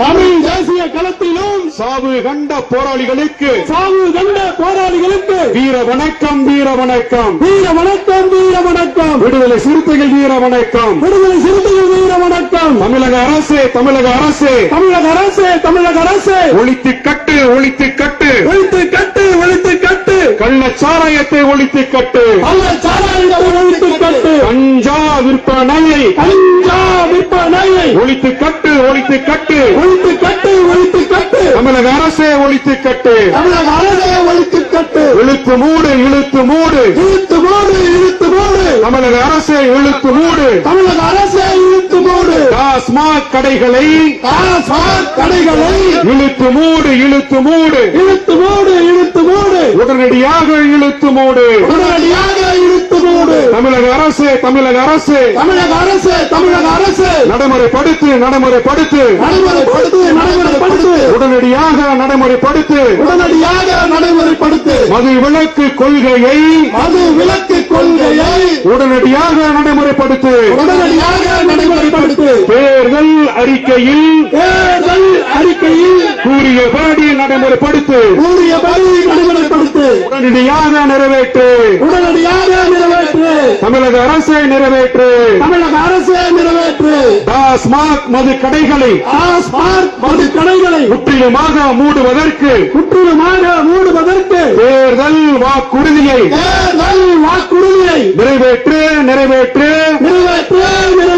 தமிழ் தேசிய களத்திலும் சாவு கண்ட போராளிகளுக்கு சாவு கண்ட போராளிகளுக்கு வீர வணக்கம் வீர வணக்கம். வீர வணக்கம் வீர வணக்கம். விடுதலை சிறுத்தைகள் வீர வணக்கம். விடுதலை சிறுத்தைகள் வீர வணக்கம். தமிழக அரசு தமிழக அரசு. தமிழக அரசு தமிழக அரசு. ஒழித்து கட்டு ஒழித்து கட்டு. ஒழித்து கட்டு ஒழித்து கட்டு. கள்ளச்சாராயத்தை ஒழித்து கட்டு. அல்ல சாராயத்தை ஒழித்து கட்டு கஞ்சா விற்பனையை கஞ்சா விற்பனையை ஒழித்து கட்டு ஒழித்து கட்டு. ஒழித்து கட்டு ஒழித்து கட்டு. தமிழக அரசே ஒழித்து கட்டு. தமிழக அரசை ஒழித்து கட்டு. இழுத்து மூடு இழுத்து மூடு. இழுத்து மூடு இழுத்து மூடு. தமிழக அரசே இழுத்து மூடு. தமிழக அரசை இழுத்து மூடு. டாஸ்மாக் கடைகளை டாஸ்மாக் கடைகளை இழுத்து மூடு இழுத்து மூடு. இழுத்து மூடு இழுத்து மூடு. உடனடியாக இழுத்து மூடு. உடனடியாக தமிழக அரசு தமிழக அரசு. தமிழக அரசு தமிழக அரசு. நடைமுறைப்படுத்து நடைமுறைப்படுத்து. நடைமுறைப்படுத்து நடைமுறைப்படுத்து. உடனடியாக நடைமுறைப்படுத்து. உடனடியாக நடைமுறைப்படுத்து. மது விலக்கு கொள்கையை மது விலக்கு கொள்கையை உடனடியாக நடைமுறைப்படுத்து. உடனடியாக நடைமுறைப்படுத்து. தேர்தல் அறிக்கையில் தேர்தல் அறிக்கையில் கூறியபடி நடைமுறைப்படுத்து. கூறியபடி நடைமுறைப்படுத்து. உடனடியாக நிறைவேற்று. உடனடியாக நிறைவேற்று. தமிழக அரசை நிறைவேற்று. தமிழக அரசே நிறைவேற்று. டாஸ்மாக் மது கடைகளை டாஸ்மாக் மது கடைகளை முற்றிலுமாக மூடுவதற்கு முற்றிலுமாக மூடுவதற்கு தேர்தல் வாக்குறுதியை தேர்தல் வாக்குறுதியை நிறைவேற்று நிறைவேற்று நிறைவேற்று. நிறைவேற்று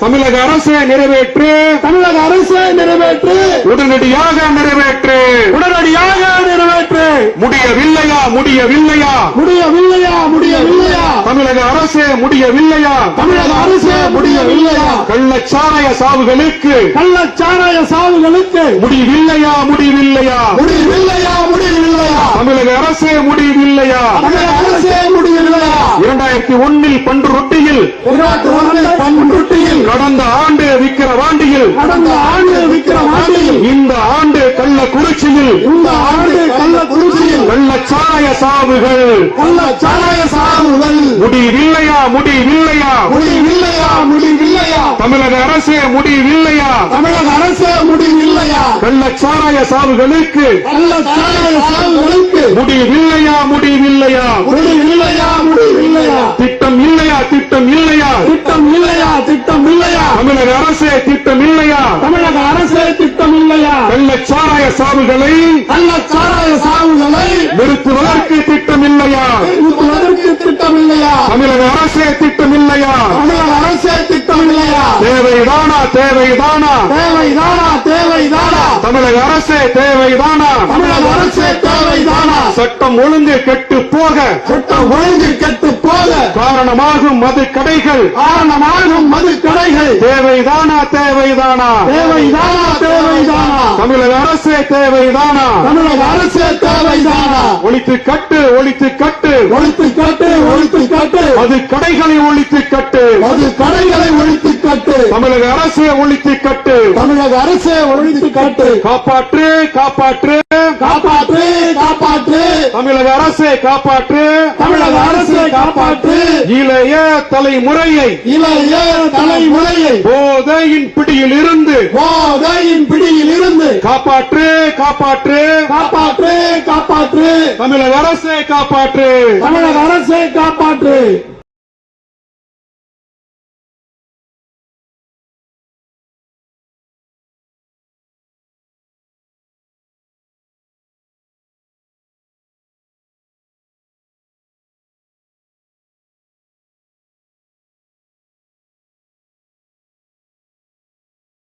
தமிழக அரசை நிறைவேற்று. தமிழக அரசே நிறைவேற்று. உடனடியாக நிறைவேற்று. உடனடியாக நிறைவேற்று. முடியவில்லையா முடியவில்லையா? முடியவில்லையா முடியவில்லையா? தமிழக அரசே முடியவில்லையா? தமிழக அரசே முடியவில்லையா? கள்ளச்சாராய சாவுகளுக்கு. கள்ளச்சாராய சாவுகளுக்கு. முடிவில்லையா முடிவில்லையா முடியவில்லையா முடியவில்லையா? தமிழக அரசே முடிவில்லையா தமிழக அரசே முடியவில்லையா? இரண்டாயிரத்தி ஒன்னில் பன்று ரொட்டியில். இருபத்தி ஒன்று பண்ருட்டியில் கடந்த ஆண்டு விக்கிரவாண்டியில் கடந்த ஆண்டு விக்ரம் ஆண்டியில் இந்த ஆண்டு கள்ளக்குறிச்சியில் இந்த ஆண்டு கள்ளக்குறிச்சியில் கள்ளச்சாராய சாவுகள். கள்ளச்சாராய சாவுகள். முடிவில்லையா முடிவில்லையா? முடியவில்லையா முடியவில்லையா தமிழக அரசே முடிவில்லையா? தமிழக அரசே முடியவில்லையா கள்ளச்சாராய சாவுகளுக்கு கள்ளச்சாராய சாவுகளுக்கு முடிவில்லையா முடிவில்லையா? முடியவில்லையா முடியவில்லையா திட்டம் இல்லையா திட்டம் இல்லையா? இல்லையா? தமிழக அரசே திட்டம் இல்லையா கள்ளச்சாராய சாவுகளை கள்ளச்சாராய சாவுகளை நிறுத்துவதற்கு திட்டம் இல்லையா நிறுத்துவதற்கு திட்டம் இல்லையா தமிழக அரசே திட்டம் இல்லையா தமிழக அரசே திட்டம் இல்லையா தேவைதானா? தேவைதானா? தேவைதானா? தேவைதானா? தமிழக அரசே தேவைதானா? தமிழக அரசே தேவைதானா? சட்டம் ஒழுங்கு கெட்டு போக சட்டம் ஒழுங்கு கெட்டு போக காரணமாகும் மது கடைகள். காரணமாகும் மது கடைகள். தேவைதானா? தேவைதானா? தேவைதானா? தேவைதானா? தமிழக அரசே தேவைதானா? தமிழக அரசே தேவைதானா? ஒழித்து கட்டு ஒழித்து கட்டு. ஒழித்து காட்டு ஒழித்து காட்டு. மது கடைகளை ஒழித்து கட்டு. மது கடைகளை ஒழித்து காட்டு. தமிழக அரசே ஒழித்து கட்டு. தமிழக அரசே ஒழித்து காட்டு. காப்பாற்று காப்பாற்று காப்பாற்று காப்பாற்று. தமிழக அரசே காப்பாற்று. தமிழக அரசே காப்பாற்று. இளைய தலைமுறையை இளைய தலைமுறையை. போதையின் பிடியில் இருந்து போதையின் பிடியில் இருந்து காப்பாற்று காப்பாற்று. காப்பாற்று காப்பாற்று. தமிழக அரசே காப்பாற்று. தமிழக அரசை காப்பாற்று.